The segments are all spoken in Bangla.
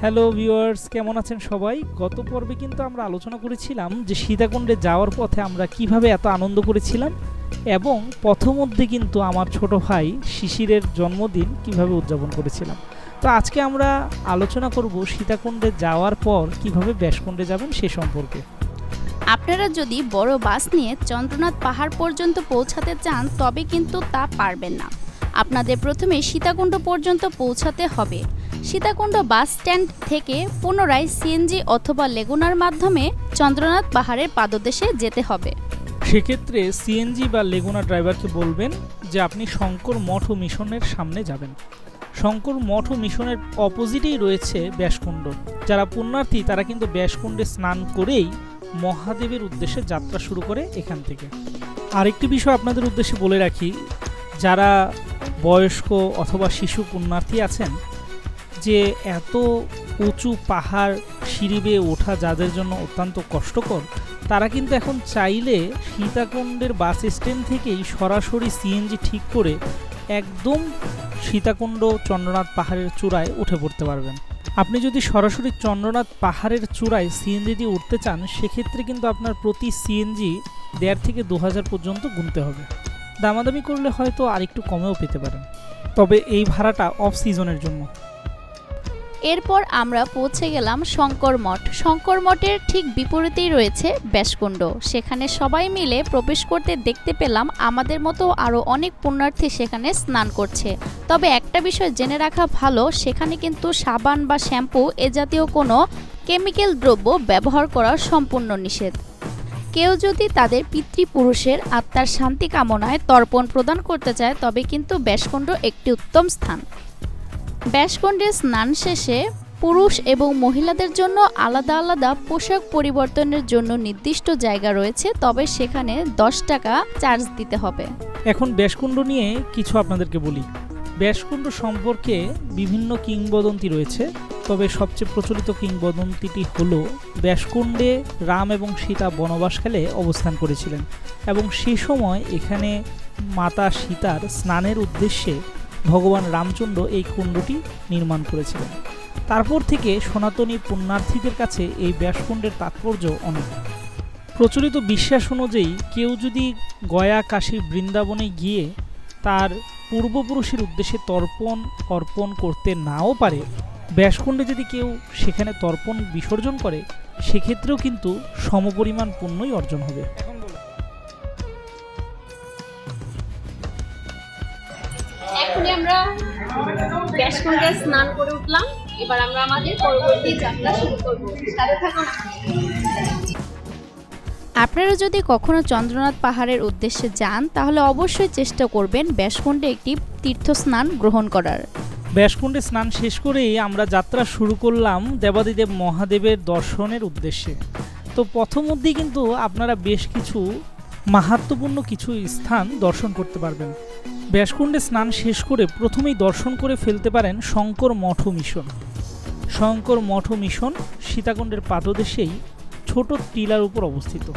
হ্যালো ভিউয়ার্স, কেমন আছেন সবাই? গত পর্বে কিন্তু আমরা আলোচনা করেছিলাম যে সীতাকুণ্ডে যাওয়ার পথে আমরা কীভাবে এত আনন্দ করেছিলাম এবং পথমধ্যে কিন্তু আমার ছোট ভাই শিশিরের জন্মদিন কীভাবে উদযাপন করেছিলাম। তো আজকে আমরা আলোচনা করব সীতাকুণ্ডে যাওয়ার পর কীভাবে ব্যাসকুণ্ডে যাবেন সে সম্পর্কে। আপনারা যদি বড় বাস নিয়ে চন্দ্রনাথ পাহাড় পর্যন্ত পৌঁছাতে চান, তবে কিন্তু তা পারবেন না। আপনাদের প্রথমে সীতাকুণ্ড পর্যন্ত পৌঁছাতে হবে। সীতাকুণ্ড বাস স্ট্যান্ড থেকে পুনরায় সিএনজি অথবা লেগুনার মাধ্যমে চন্দ্রনাথ পাহাড়ের পাদদেশে যেতে হবে। সেক্ষেত্রে সিএনজি বা লেগুনা ড্রাইভারকে বলবেন যে আপনি শঙ্কর মঠ মিশনের সামনে যাবেন? শঙ্কর মঠ মিশনের অপোজিটেই রয়েছে ব্যাসকুণ্ড। যারা পুণ্যার্থী, তারা কিন্তু ব্যাসকুণ্ডে স্নান করেই মহাদেবের উদ্দেশ্যে যাত্রা শুরু করে এখান থেকে। আরেকটি বিষয় আপনাদের উদ্দেশ্যে বলে রাখি, যারা বয়স্ক অথবা শিশু পুণ্যার্থী আছেন, যে এত উঁচু পাহাড় সিঁড়ি বেয়ে ওঠা যাদের জন্য অত্যন্ত কষ্টকর, তারা কিন্তু এখন চাইলে সীতাকুণ্ডের বাস স্ট্যান্ড থেকেই সরাসরি সিএনজি ঠিক করে একদম সীতাকুণ্ড চন্দ্রনাথ পাহাড়ের চূড়ায় উঠে পড়তে পারবেন। আপনি যদি সরাসরি চন্দ্রনাথ পাহাড়ের চূড়ায় সিএনজি দিয়ে উঠতে চান, সেক্ষেত্রে কিন্তু আপনার প্রতি সিএনজি দেড় থেকে দু হাজার পর্যন্ত গুনতে হবে। দামাদামি করলে হয়তো আরেকটু কমেও পেতে পারেন। তবে এই ভাড়াটা অফ সিজনের জন্য। এরপর আমরা পৌঁছে গেলাম শঙ্কর মঠ। শঙ্কর মঠের ঠিক বিপরীতেই রয়েছে ব্যাসকুণ্ড সেখানে সবাই মিলে প্রবেশ করতে দেখতে পেলাম আমাদের মতো আরও অনেক পুণ্যার্থী সেখানে স্নান করছে। তবে একটা বিষয় জেনে রাখা ভালো, সেখানে কিন্তু সাবান বা শ্যাম্পু এ জাতীয় কোনো কেমিক্যাল দ্রব্য ব্যবহার করা সম্পূর্ণ নিষেধ। কেউ যদি তাদের পিতৃপুরুষের আত্মার শান্তি কামনায় তর্পণ প্রদান করতে চায়, তবে কিন্তু ব্যাসকুণ্ড একটি উত্তম স্থান। ব্যাসকুণ্ডে স্নান শেষে পুরুষ এবং মহিলাদের জন্য আলাদা আলাদা পোশাক পরিবর্তনের জন্য নির্দিষ্ট জায়গা রয়েছে, তবে সেখানে দশ টাকা চার্জ দিতে হবে। এখন ব্যাসকুণ্ড নিয়ে কিছু আপনাদেরকে বলি। ব্যাসকুণ্ড সম্পর্কে বিভিন্ন কিংবদন্তি রয়েছে, তবে সবচেয়ে প্রচলিত কিংবদন্তিটি হল ব্যাসকুণ্ডে রাম এবং সীতা বনবাসকালে অবস্থান করেছিলেন এবং সে সময় এখানে মাতা সীতার স্নানের উদ্দেশ্যে ভগবান রামচন্দ্র এই কুণ্ডটি নির্মাণ করেছিলেন। তারপর থেকে সনাতনী পুণ্যার্থীদের কাছে এই ব্যাসকুণ্ডের তাৎপর্য অনেক। প্রচলিত বিশ্বাস অনুযায়ী কেউ যদি গয়া কাশী বৃন্দাবনে গিয়ে তার পূর্বপুরুষের উদ্দেশ্যে তর্পণ, অর্পণ করতে নাও পারে, ব্যাসকুণ্ডে যদি কেউ সেখানে তর্পণ বিসর্জন করে, সেক্ষেত্রেও কিন্তু সমপরিমাণ পুণ্যই অর্জন হবে। এখনই আমরা ব্যাসকুণ্ডে স্নান করে উঠলাম। এবার আমরা আমাদের পরবর্তী যাত্রা শুরু করব। সাথে থাকুন আপনারা যদি কখনো চন্দ্রনাথ পাহাড়ের উদ্দেশ্যে যান তাহলে অবশ্যই চেষ্টা করবেন ব্যাসকুণ্ডে একটি তীর্থস্নান গ্রহণ করার। ব্যাসকুণ্ডে স্নান শেষ করেই আমরা যাত্রা শুরু করলাম দেবাদিদেব মহাদেবের দর্শনের উদ্দেশ্যে। তো পথমধ্যেই কিন্তু আপনারা বেশ কিছু মাহাত্মপূর্ণ কিছু স্থান দর্শন করতে পারবেন। ব্যাসকুণ্ডে স্নান শেষ করে প্রথমেই দর্শন করে ফেলতে পারেন শঙ্কর মঠ মিশন। শঙ্কর মঠ মিশন সীতাকুণ্ডের পাদদেশেই ছোট টিলার উপর অবস্থিত।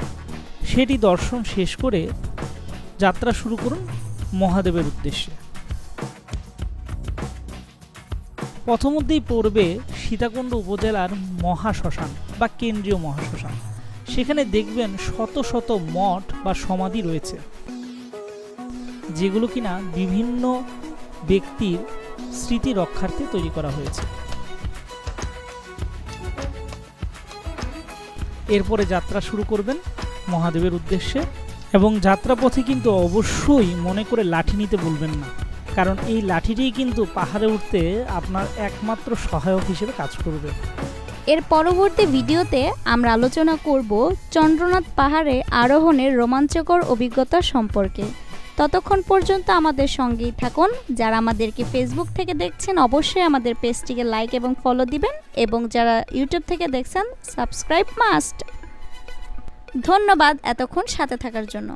সেটি দর্শন শেষ করে যাত্রা শুরু করুন মহাদেবের উদ্দেশ্যে। প্রথমধ্যেই পড়বে সীতাকুণ্ড উপজেলার মহাশ্মশান বা কেন্দ্রীয় মহাশ্মশান। সেখানে দেখবেন শত শত মঠ বা সমাধি রয়েছে, যেগুলো কিনা বিভিন্ন ব্যক্তির স্মৃতি রক্ষার্থে তৈরি করা হয়েছে। এরপরে যাত্রা শুরু করবেন মহাদেবের উদ্দেশ্যে, এবং যাত্রাপথে কিন্তু অবশ্যই মনে করে লাঠি নিতে বলবেন না, কারণ এই লাঠিটিই কিন্তু পাহাড়ে উঠতে আপনার একমাত্র সহায়ক হিসেবে কাজ করবে। এর পরবর্তী ভিডিওতে আমরা আলোচনা করব চন্দ্রনাথ পাহাড়ে আরোহণের রোমাঞ্চকর অভিজ্ঞতা সম্পর্কে। ততক্ষণ পর্যন্ত আমাদের সঙ্গেই থাকুন। যারা আমাদেরকে ফেসবুক থেকে দেখছেন, অবশ্যই আমাদের পেজটিকে লাইক এবং ফলো দিবেন এবং যারা ইউটিউব থেকে দেখছেন সাবস্ক্রাইব মাস্ট ধন্যবাদ এতক্ষণ সাথে থাকার জন্য।